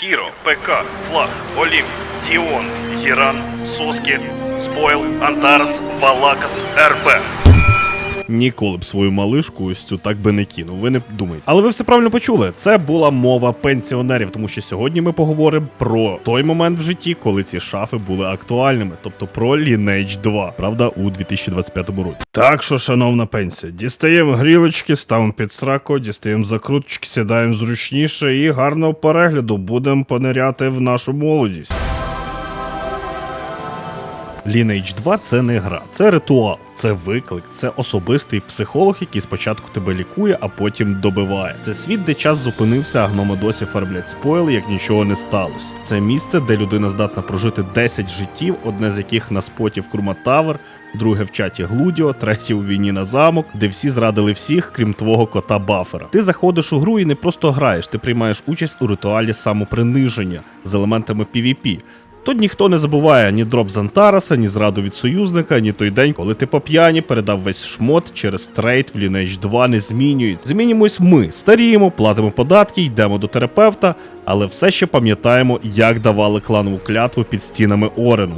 Хіро, ПК, Флаг, Олімп, Діон, Гіран, Соски, Спойл, Антарс, Валакас, РП. Ніколи б свою малишку ось цю так би не кинув. Ви не думайте. Але ви все правильно почули. Це була мова пенсіонерів, тому що сьогодні ми поговоримо про той момент в житті, коли ці шафи були актуальними, тобто про Lineage 2, правда, у 2025 році. Так що, шановна пенсія, дістаємо грілочки, ставимо під сраку, дістаємо закруточки, сідаємо зручніше і гарного перегляду будемо пониряти в нашу молодість. Lineage 2 це не гра, це ритуал, це виклик, це особистий психолог, який спочатку тебе лікує, а потім добиває. Це світ, де час зупинився, а гноми досі фарблять спойли, як нічого не сталося. Це місце, де людина здатна прожити 10 життів, одне з яких на споті в Курматавр, друге в чаті Глудіо, третє у війні на замок, де всі зрадили всіх, крім твого кота Бафера. Ти заходиш у гру і не просто граєш, ти приймаєш участь у ритуалі самоприниження з елементами PvP. Тут ніхто не забуває ні дроп з Антараса, ні зраду від союзника, ні той день, коли ти по п'яні передав весь шмот через трейд в Lineage 2 не змінюється. Змінюємось ми, старіємо, платимо податки, йдемо до терапевта, але все ще пам'ятаємо, як давали кланову клятву під стінами Орену.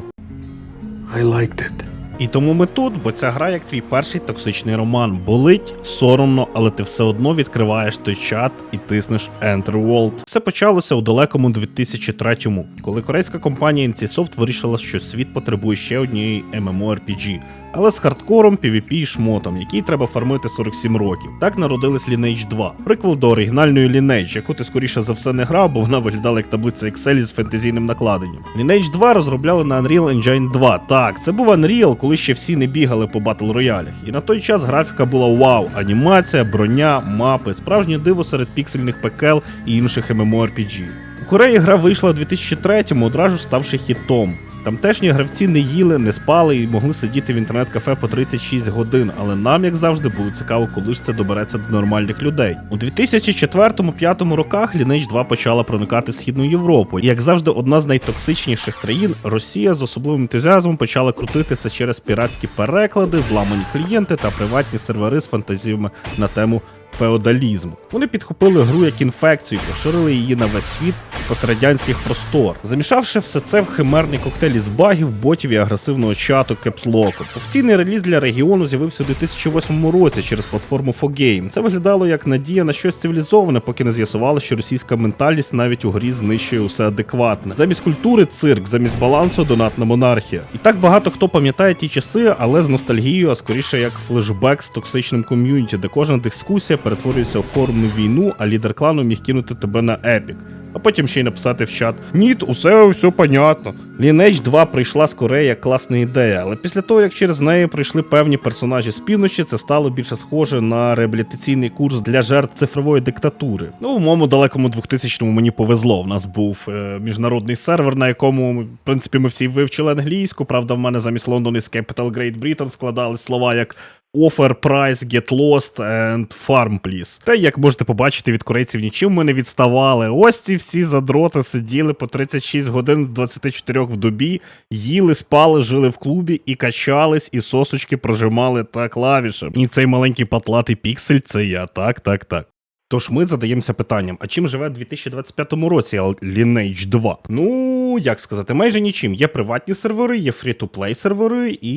I liked it. І тому ми тут, бо ця гра як твій перший токсичний роман. Болить, соромно, але ти все одно відкриваєш той чат і тиснеш Enter World. Все почалося у далекому 2003-му, коли корейська компанія NCSoft вирішила, що світ потребує ще однієї MMORPG. Але з хардкором, PvP і шмотом, який треба фармити 47 років. Так народилась Lineage 2, приквел до оригінальної Lineage, яку ти скоріше за все не грав, бо вона виглядала як таблиця Excel з фентезійним накладенням. Lineage 2 розробляли на Unreal Engine 2. Так, це був Unreal, коли ще всі не бігали по батл роялях. І на той час графіка була вау, анімація, броня, мапи, справжнє диво серед піксельних пекел і інших MMORPG. У Кореї гра вийшла у 2003-му, одразу ставши хітом. Тамтешні гравці не їли, не спали і могли сидіти в інтернет-кафе по 36 годин, але нам, як завжди, було цікаво, коли ж це добереться до нормальних людей. У 2004-2005 роках Lineage 2 почала проникати в східну Європу. І як завжди, одна з найтоксичніших країн Росія з особливим ентузіазмом почала крутити це через піратські переклади, зламані клієнти та приватні сервери з фантазіями на тему феодалізму. Вони підхопили гру як інфекцію, поширили її на весь світ пострадянських простор, замішавши все це в химерний коктейль із багів, ботів і агресивного чату кепслоку. Офіційний реліз для регіону з'явився у 2008 році через платформу 4Game. Це виглядало як надія на щось цивілізоване, поки не з'ясувало, що російська ментальність навіть у грі знищує усе адекватне. Замість культури цирк, замість балансу донатна монархія. І так багато хто пам'ятає ті часи, але з ностальгією, а скоріше як флешбек з токсичним ком'юніті, де кожна дискусія перетворюється у форумну війну, а лідер клану міг кинути тебе на епік. А потім ще й написати в чат: Ніт, усе все понятно. Lineage 2 прийшла з Кореї класна ідея, але після того, як через неї прийшли певні персонажі з півночі, це стало більше схоже на реабілітаційний курс для жертв цифрової диктатури. Ну, у моєму далекому 2000-му мені повезло. У нас був е, міжнародний сервер, на якому, в принципі, ми всі вивчили англійську. Правда, в мене замість London із Capital Great Britain складали слова як Offer, price, get lost and farm, please. Та як можете побачити, від корейців нічим ми не відставали. Ось ці всі задроти сиділи по 36 годин з 24 в добі, їли, спали, жили в клубі і качались, і сосочки прожимали та клавішем. І цей маленький патлатий піксель це я. Так, так, так. Тож ми задаємося питанням: а чим живе в 2025 році Lineage 2? Ну, як сказати, майже нічим. Є приватні сервери, є фрі-ту-плей сервери і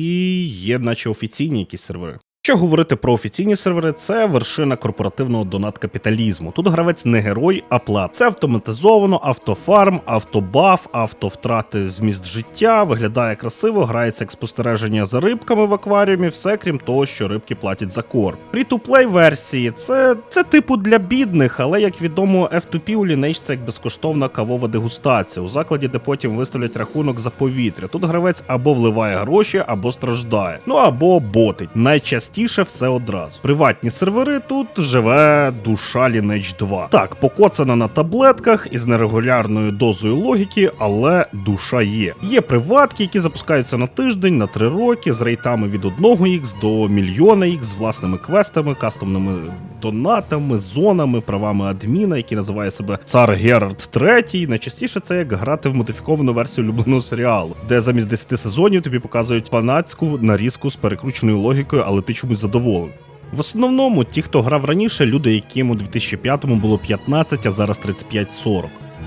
є, наче офіційні якісь сервери. Що говорити про офіційні сервери, це вершина корпоративного донат-капіталізму. Тут гравець не герой, а плат. Це автоматизовано, автофарм, автобаф, автовтрати зміст життя, виглядає красиво, грається як спостереження за рибками в акваріумі, все крім того, що рибки платять за корм. Free-to-play версії це, це типу для бідних, але як відомо, F2P у Lineage це як безкоштовна кавова дегустація у закладі, де потім виставлять рахунок за повітря. Тут гравець або вливає гроші, або страждає. Ну або ботить. Найчастіше все одразу. Приватні сервери тут живе душа Lineage 2. Так, покоцана на таблетках із нерегулярною дозою логіки, але душа є. Є приватки, які запускаються на тиждень, на 3 роки, з рейтами від 1х до мільйона х, з власними квестами, кастомними донатами, зонами, правами адміна, який називає себе цар Герард III. Найчастіше це як грати в модифіковану версію улюбленого серіалу, де замість 10 сезонів тобі показують панацьку нарізку з перекрученою логікою, але ти чомусь задоволений. В основному, ті, хто грав раніше, люди, яким у 2005-му було 15, а зараз 35-40.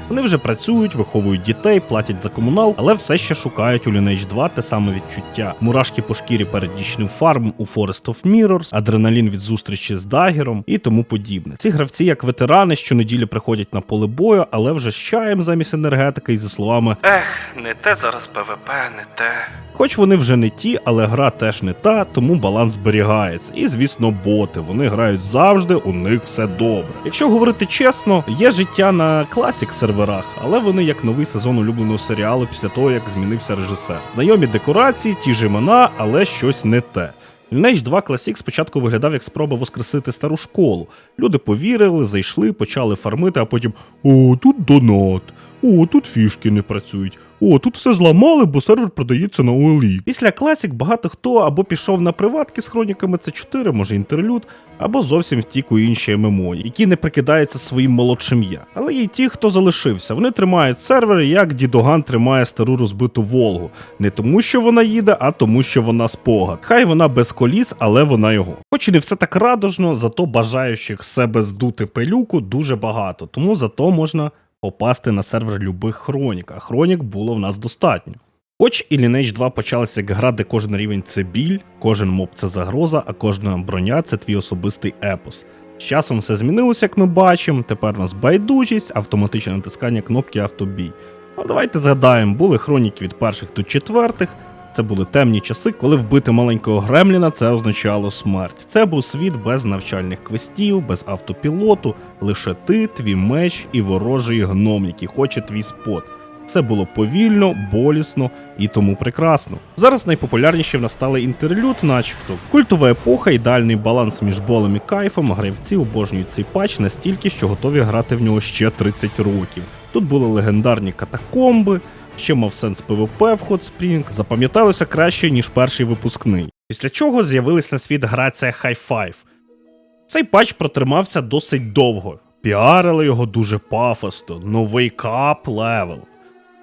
Вони вже працюють, виховують дітей, платять за комунал, але все ще шукають у Lineage 2 те саме відчуття. Мурашки по шкірі перед нічним фармом у Forest of Mirrors, адреналін від зустрічі з Дагером і тому подібне. Ці гравці, як ветерани, щонеділі приходять на поле бою, але вже з чаєм замість енергетики і за словами Ех, не те зараз ПВП, не те. Хоч вони вже не ті, але гра теж не та, тому баланс зберігається. І звісно, боти. Вони грають завжди, у них все добре. Якщо говорити чесно, є життя на класік серверах, але вони як новий сезон улюбленого серіалу після того, як змінився режисер. Знайомі декорації, ті ж імена, але щось не те. Lineage 2 Classic спочатку виглядав як спроба воскресити стару школу. Люди повірили, зайшли, почали фармити, а потім о, тут донат, о, тут фішки не працюють. О, тут все зламали, бо сервер продається на OLX. Після Classic багато хто або пішов на приватки з хроніками C4, може інтерлюд, або зовсім втік у інші ММО, які не прикидаються своїм молодшим я. Але є ті, хто залишився. Вони тримають сервер, як Дідоган тримає стару розбиту Волгу. Не тому, що вона їде, а тому, що вона спогад. Хай вона без коліс, але вона його. Хоч і не все так радужно, зато бажаючих себе здути пилюку дуже багато, тому зато можна попасти на сервер любих хронік, а хронік було в нас достатньо. Хоч і Lineage 2 почалася як гра, де кожен рівень це біль, кожен моб це загроза, а кожна броня це твій особистий епос. З часом все змінилося, як ми бачимо. Тепер у нас байдужість, автоматичне натискання кнопки автобій. Ну давайте згадаємо, були хроніки від перших до четвертих. Це були темні часи, коли вбити маленького гремліна це означало смерть. Це був світ без навчальних квестів, без автопілоту, лише ти, твій меч і ворожий гном, який хоче твій спот. Це було повільно, болісно і тому прекрасно. Зараз найпопулярніші в нас стали інтерлюд, начебто. Культова епоха, ідеальний баланс між болем і кайфом. Гравці обожнюють цей патч настільки, що готові грати в нього ще 30 років. Тут були легендарні катакомби, ще мав сенс ПВП в Hot Spring, запам'яталося краще, ніж перший випускний. Після чого з'явилась на світ грація High Five. Цей патч протримався досить довго. Піарили його дуже пафосно, новий кап левел.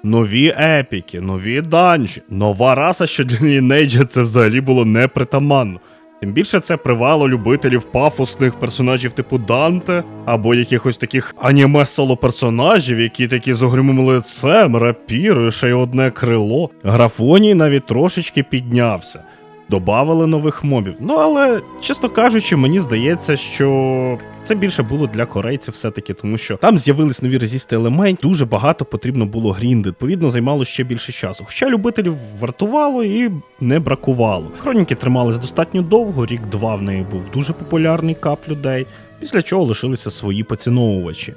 Нові епіки, нові данжі, нова раса, що для Lineage це взагалі було непритаманно. Тим більше це привало любителів пафосних персонажів типу Данте, або якихось таких аніме соло персонажів, які такі з огрюмим лицем, рапіри, ще й одне крило. Графоній навіть трошечки піднявся. Добавили нових мобів. Ну але, чесно кажучи, мені здається, що це більше було для корейців все-таки, тому що там з'явились нові резісти елементи, дуже багато потрібно було грінди. Відповідно, займало ще більше часу. Хоча любителів вартувало і не бракувало. Хроніки тримались достатньо довго, рік-два в неї був дуже популярний кап людей, після чого лишилися свої поціновувачі.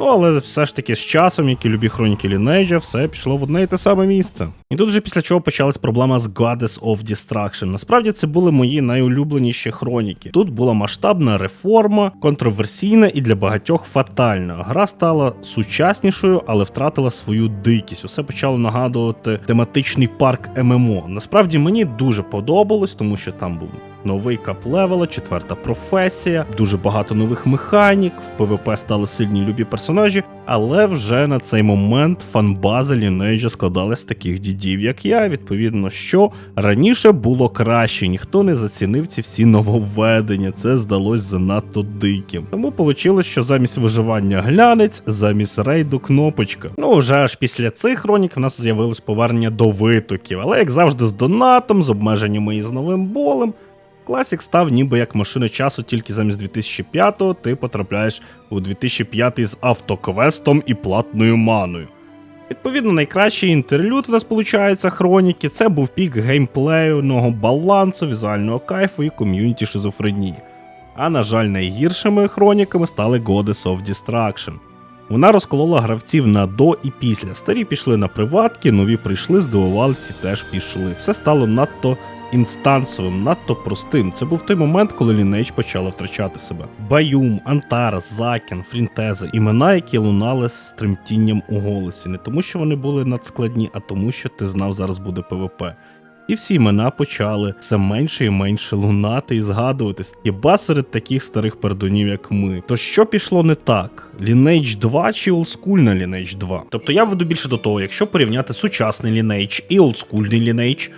Ну, але все ж таки з часом, як і любі хроніки Lineage, все пішло в одне і те саме місце. І тут вже після чого почалась проблема з Goddess of Destruction. Насправді це були мої найулюбленіші хроніки. Тут була масштабна реформа, контроверсійна і для багатьох фатальна. Гра стала сучаснішою, але втратила свою дикість. Усе почало нагадувати тематичний парк ММО. Насправді мені дуже подобалось, тому що там був новий кап левела, четверта професія, дуже багато нових механік. В ПВП стали сильні любі персонажі, але вже на цей момент фанбаза Lineage складалась з таких дідів, як я. Відповідно, що раніше було краще, ніхто не зацінив ці всі нововведення. Це здалось занадто диким. Тому вийшло, що замість виживання глянець, замість рейду кнопочка. Ну вже аж після цих хронік в нас з'явилось повернення до витоків, але як завжди, з донатом, з обмеженнями і з новим болем. Classic став ніби як машина часу, тільки замість 2005-го ти потрапляєш у 2005 з автоквестом і платною маною. Відповідно, найкращий інтерлюд в нас виходить хроніки. Це був пік геймплейного балансу, візуального кайфу і ком'юніті шизофренії. А на жаль, найгіршими хроніками стали Goddess of Destruction. Вона розколола гравців на до і після. Старі пішли на приватки, нові прийшли, здивувалися, теж пішли. Все стало надто інстансовим, надто простим. Це був той момент, коли Lineage почала втрачати себе. Баюм, Антарас, Закін, Фрінтеза імена, які лунали з тремтінням у голосі, не тому, що вони були надскладні, а тому, що ти знав, зараз буде ПВП. І всі імена почали все менше і менше лунати і згадуватись. Хіба серед таких старих пердунів, як ми. То що пішло не так? Lineage 2 чи олдскульна Lineage 2? Тобто я веду більше до того, якщо порівняти сучасний Lineage і олдскульний Lineage,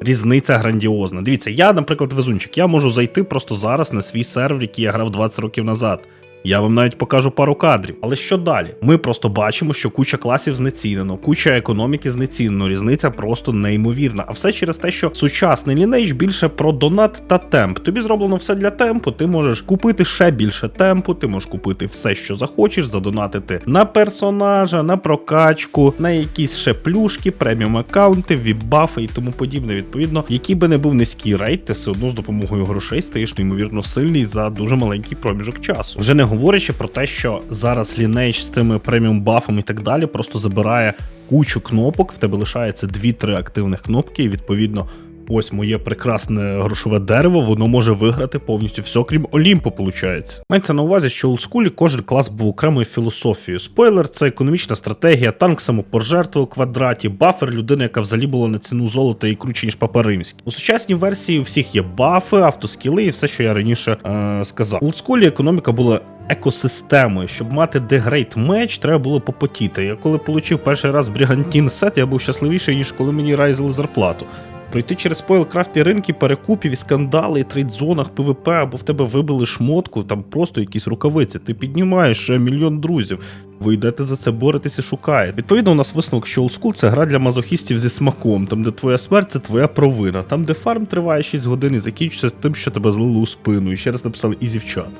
Різниця грандіозна. Дивіться, я, наприклад, везунчик, я можу зайти просто зараз на свій сервер, який я грав 20 років назад. Я вам навіть покажу пару кадрів. Але що далі? Ми просто бачимо, що куча класів знецінено, куча економіки знецінено. Різниця просто неймовірна. А все через те, що сучасний Lineage більше про донат та темп. Тобі зроблено все для темпу. Ти можеш купити ще більше темпу, ти можеш купити все, що захочеш, задонатити на персонажа, на прокачку, на якісь ще плюшки, преміум аккаунти, віп-бафи і тому подібне. Відповідно, який би не був низький рейд, ти все одно з допомогою грошей стаєш неймовірно сильний за дуже маленький проміжок часу. Вже не говорячи про те, що зараз Lineage з тими преміум бафами і так далі просто забирає кучу кнопок. В тебе лишається 2-3 активних кнопки, і відповідно. Ось моє прекрасне грошове дерево, воно може виграти повністю все, крім Олімпу, виходить. Мається на увазі, що у олдскулі кожен клас був окремою філософією. Спойлер це економічна стратегія, танк самопожертви у квадраті, бафер людина, яка взагалі була на ціну золота і круче, ніж папа римський. У сучасній версії у всіх є бафи, автоскіли і все, що я раніше е, сказав. У олдскулі економіка була екосистемою. Щоб мати дегрейт меч, треба було попотіти. Я коли отримав перший раз Брігантін сет, я був щасливіший, ніж коли мені райзили зарплату. Пройти через спойлкрафт і ринки перекупів і скандали, і трейдзонах ПВП, або в тебе вибили шмотку, там просто якісь рукавиці. Ти піднімаєш ще мільйон друзів. Ви йдете за це боретеся, шукаєте. Відповідно, у нас висновок, що School – це гра для мазохістів зі смаком, там, де твоя смерть це твоя провина, там, де фарм триває 6 годин і закінчується тим, що тебе злили у спину, і ще раз написали ізі в чат.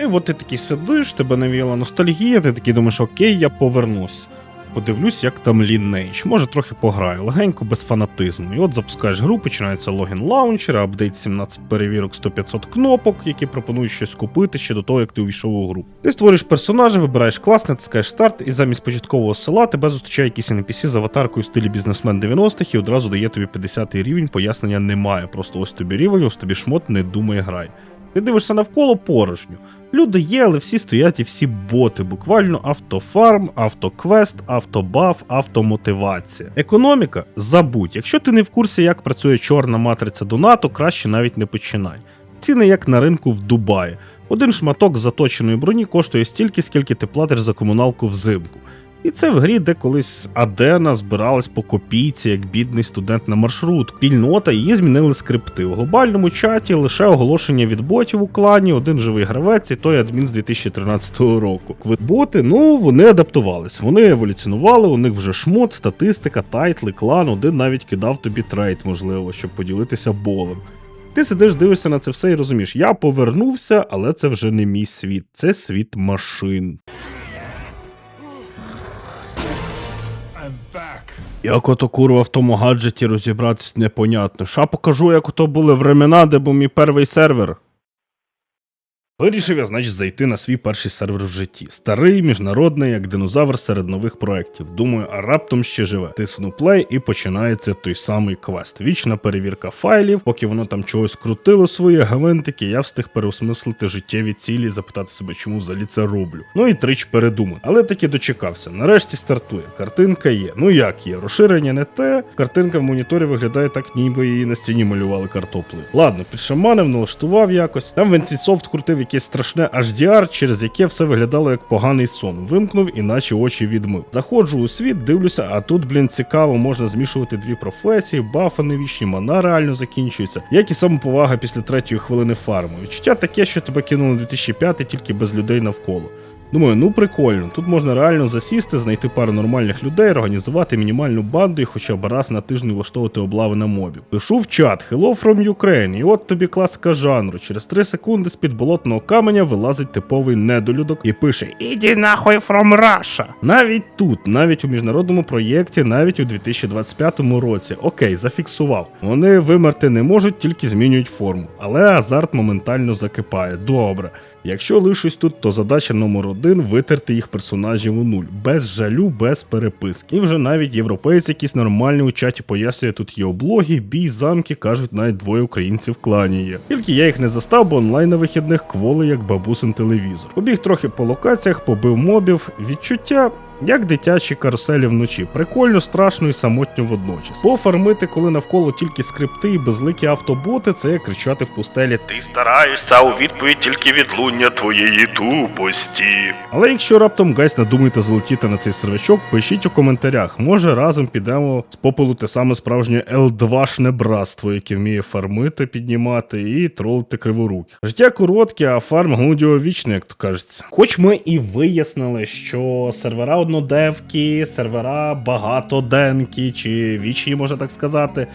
І от ти такий сидиш, тебе навіяла ностальгія, ти такий думаєш, окей, я повернусь. Подивлюсь, як там Lineage. Може трохи пограю, легенько, без фанатизму. І от запускаєш гру, починається логін лаунчера, апдейт 17 перевірок 100-500 кнопок, які пропонують щось купити ще до того, як ти увійшов у гру. Ти створюєш персонажа, вибираєш клас, натискаєш старт, і замість початкового села тебе зустрічає якийсь NPC з аватаркою в стилі бізнесмен 90-х і одразу дає тобі 50-й рівень, пояснення немає. Просто ось тобі рівень, ось тобі шмот, не думай, грай. Ти дивишся навколо порожньо. Люди є, але всі стоять і всі боти. Буквально автофарм, автоквест, автобаф, автомотивація. Економіка забудь. Якщо ти не в курсі, як працює чорна матриця донату, краще навіть не починай. Ціни як на ринку в Дубаї. Один шматок заточеної броні коштує стільки, скільки ти платиш за комуналку взимку. І це в грі, де колись Адена збиралась по копійці, як бідний студент на маршрут. Пільнота її змінили скрипти. У глобальному чаті лише оголошення від ботів у клані, один живий гравець, і той адмін з 2013 року. Боти, ну вони адаптувались, вони еволюціонували, у них вже шмот, статистика, тайтли, клан, один навіть кидав тобі трейд, можливо, щоб поділитися болем. Ти сидиш, дивишся на це все і розумієш, я повернувся, але це вже не мій світ, це світ машин. Як ото курва в тому гаджеті розібратись непонятно. Ша покажу, як ото були времена, де був мій перший сервер. Вирішив я, значить, зайти на свій перший сервер в житті. Старий, міжнародний, як динозавр серед нових проєктів. Думаю, а раптом ще живе. Тисну плей і починається той самий квест. Вічна перевірка файлів, поки воно там чогось крутило свої гавентики, я встиг переосмислити життєві цілі, запитати себе, чому взагалі це роблю. Ну і трич передумати. Але таки дочекався. Нарешті стартує. Картинка є. Ну як є? Розширення не те. Картинка в моніторі виглядає так, ніби її на стіні малювали картоплею. Ладно, підшаманив, налаштував якось. Там Венцісофт крутив якесь страшне HDR, через яке все виглядало як поганий сон. Вимкнув, іначе очі відмив. Заходжу у світ, дивлюся, а тут, блін, цікаво, можна змішувати дві професії, бафи невічні, мана реально закінчується. Як і самоповага після третьої хвилини фарму. Відчуття таке, що тебе кинули 2005 тільки без людей навколо. Думаю, ну прикольно. Тут можна реально засісти, знайти пару нормальних людей, організувати мінімальну банду і хоча б раз на тиждень влаштовувати облави на мобів. Пишу в чат Hello from Ukraine, і от тобі класика жанру. Через 3 секунди з-під болотного каменя вилазить типовий недолюдок і пише Іди нахуй from Russia. Навіть тут, навіть у міжнародному проєкті, навіть у 2025 році. Окей, зафіксував. Вони вимерти не можуть, тільки змінюють форму. Але азарт моментально закипає. Добре. Якщо лишусь тут, то задача номер один витерти їх персонажів у нуль, без жалю, без переписки. І вже навіть європейці якісь нормальні у чаті пояснює, тут є облоги, бій, замки, кажуть, навіть двоє українців в клані є. Тільки я їх не застав, бо онлайн на вихідних кволи як бабусин телевізор. Побіг трохи по локаціях, побив мобів, відчуття. Як дитячі каруселі вночі. Прикольно, страшно і самотньо водночас. Пофармити, коли навколо тільки скрипти і безликі автоботи, це як кричати в пустелі Ти стараєшся, а у відповідь тільки відлуння твоєї тупості. Але якщо раптом гайс надумаєте залетіти на цей сервачок, пишіть у коментарях. Може разом підемо з попелу те саме справжнє L2-шне братство, яке вміє фармити, піднімати і тролити криворуки. Життя коротке, а фарм глудіовічне, як то кажеться. Хоч ми і вияснили, що сервера однодевки, сервера багатоденки, чи вічні, можна так сказати,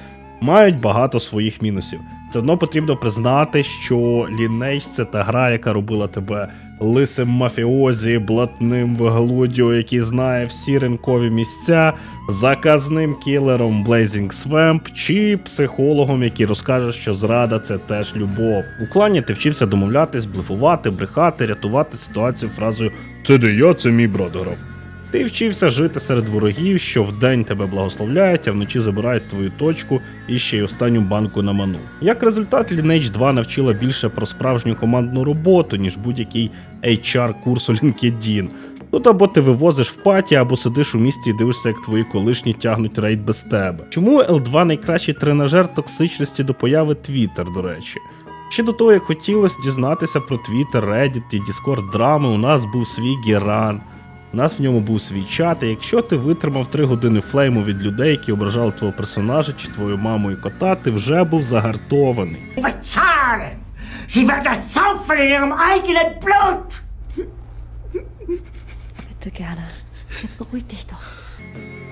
мають багато своїх мінусів. Все одно потрібно признати, що Lineage — це та гра, яка робила тебе лисим мафіозі, блатним виглудіо, який знає всі ринкові місця, заказним кілером Blazing Swamp, чи психологом, який розкаже, що зрада це теж любов. У клані ти вчився домовлятись, блефувати, брехати, рятувати ситуацію фразою Це не я, це мій брат грав. Ти вчився жити серед ворогів, що вдень тебе благословляють, а вночі забирають твою точку і ще й останню банку на ману. Як результат, Lineage 2 навчила більше про справжню командну роботу, ніж будь-який HR-курс у LinkedIn. Тут або ти вивозиш в паті, або сидиш у місті і дивишся, як твої колишні тягнуть рейд без тебе. Чому L2 найкращий тренажер токсичності до появи Twitter, до речі? Ще до того, як хотілося дізнатися про Twitter, Reddit і Discord драми, у нас був свій Геран. У нас в ньому був свій чат, і якщо ти витримав 3 години флейму від людей, які ображали твого персонажа чи твою маму і кота, ти вже був загартований. Sie werden saufen in ihrem eigenen Blut. Bitte gerne. Jetzt beruhig dich doch.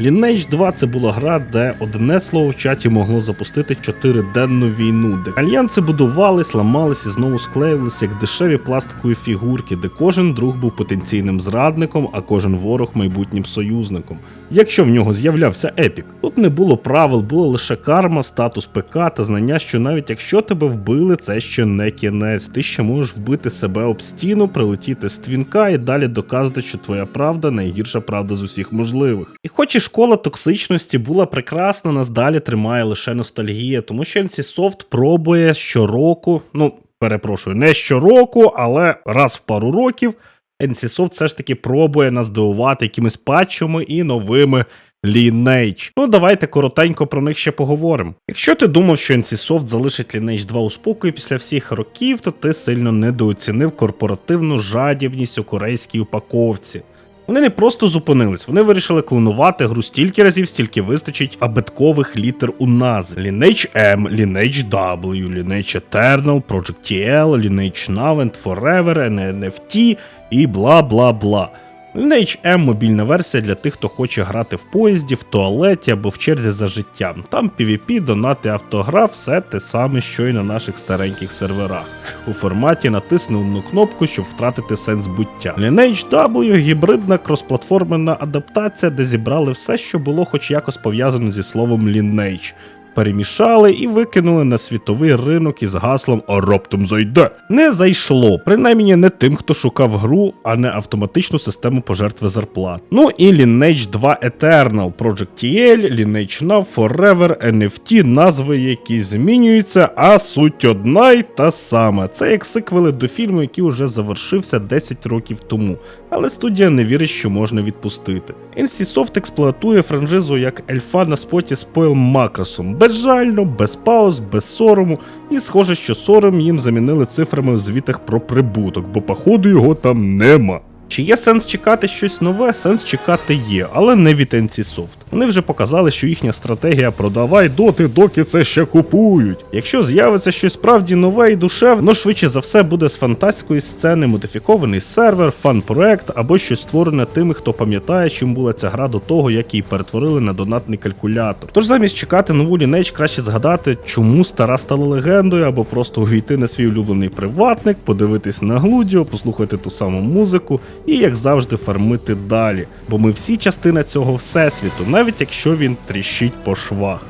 Lineage 2 це була гра, де одне слово в чаті могло запустити чотириденну війну, де альянси будувались, ламались і знову склеювались як дешеві пластикові фігурки, де кожен друг був потенційним зрадником, а кожен ворог майбутнім союзником. Якщо в нього з'являвся епік, тут не було правил, було лише карма, статус ПК та знання, що навіть якщо тебе вбили, це ще не кінець. Ти ще можеш вбити себе об стіну, прилетіти з твінка і далі доказувати, що твоя правда найгірша правда з усіх можливих. І хоч і школа токсичності була прекрасна, нас далі тримає лише ностальгія, тому що NCSoft пробує щороку, ну перепрошую, не щороку, але раз в пару років. NCSoft все ж таки пробує нас здивувати якимись патчами і новими Lineage. Ну, давайте коротенько про них ще поговоримо. Якщо ти думав, що NCSoft залишить Lineage 2 у спокої після всіх років, то ти сильно недооцінив корпоративну жадібність у корейській упаковці. Вони не просто зупинились, вони вирішили клонувати гру стільки разів, стільки вистачить абеткових літер у назві. Lineage M, Lineage W, Lineage Eternal, Project TL, Lineage and Forever, NFT і бла бла бла. Lineage M – мобільна версія для тих, хто хоче грати в поїзді, в туалеті або в черзі за життям. Там PvP, донати, автограф, все те саме, що й на наших стареньких серверах. У форматі натисни одну кнопку, щоб втратити сенс буття. Lineage гібридна кросплатформенна адаптація, де зібрали все, що було хоч якось пов'язано зі словом Lineage. Перемішали і викинули на світовий ринок із гаслом «А зайде. Не зайшло, принаймні не тим, хто шукав гру, а не автоматичну систему пожертви зарплат. Ну і Lineage 2 Eternal, Project TL, Lineage Now, Forever, NFT, назви, які змінюються, а суть одна й та сама. Це як сиквели до фільму, який уже завершився 10 років тому. Але студія не вірить, що можна відпустити. NCSoft експлуатує франшизу як ельфа на споті з Пойл Макросом. Безжально, без пауз, без сорому, і схоже, що сором їм замінили цифрами у звітах про прибуток, бо походу його там нема. Чи є сенс чекати щось нове? Сенс чекати є, але не від NCSoft. Вони вже показали, що їхня стратегія продавай доти, доки це ще купують. Якщо з'явиться щось справді нове і душевне, ну швидше за все буде з фантастської сцени, модифікований сервер, фан-проект або щось створене тими, хто пам'ятає, чим була ця гра до того, як її перетворили на донатний калькулятор. Тож замість чекати нову Lineage, краще згадати, чому стара стала легендою, або просто увійти на свій улюблений приватник, подивитись на глудіо, послухати ту саму музику і, як завжди, фармити далі. Бо ми всі частина цього всесвіту, навіть якщо він тріщить по швах.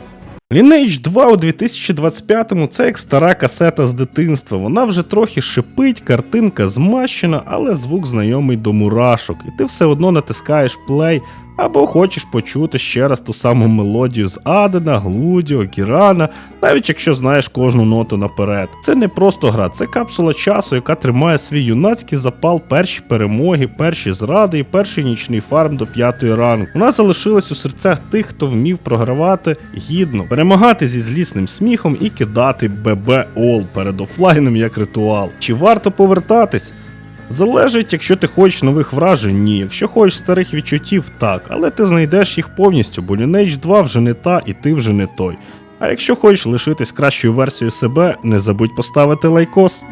Lineage 2 у 2025-му це як стара касета з дитинства. Вона вже трохи шипить, картинка змащена, але звук знайомий до мурашок. І ти все одно натискаєш плей, Або хочеш почути ще раз ту саму мелодію з Адена, Глудіо, Кірана, навіть якщо знаєш кожну ноту наперед. Це не просто гра, це капсула часу, яка тримає свій юнацький запал, перші перемоги, перші зради і перший нічний фарм до п'ятої ранку. Вона залишилась у серцях тих, хто вмів програвати гідно, перемагати зі злісним сміхом і кидати ББ Ол перед офлайном як ритуал. Чи варто повертатись? Залежить, якщо ти хочеш нових вражень, ні. Якщо хочеш старих відчуттів, так, але ти знайдеш їх повністю, бо Lineage 2 вже не та і ти вже не той. А якщо хочеш лишитись кращою версією себе, не забудь поставити лайкос.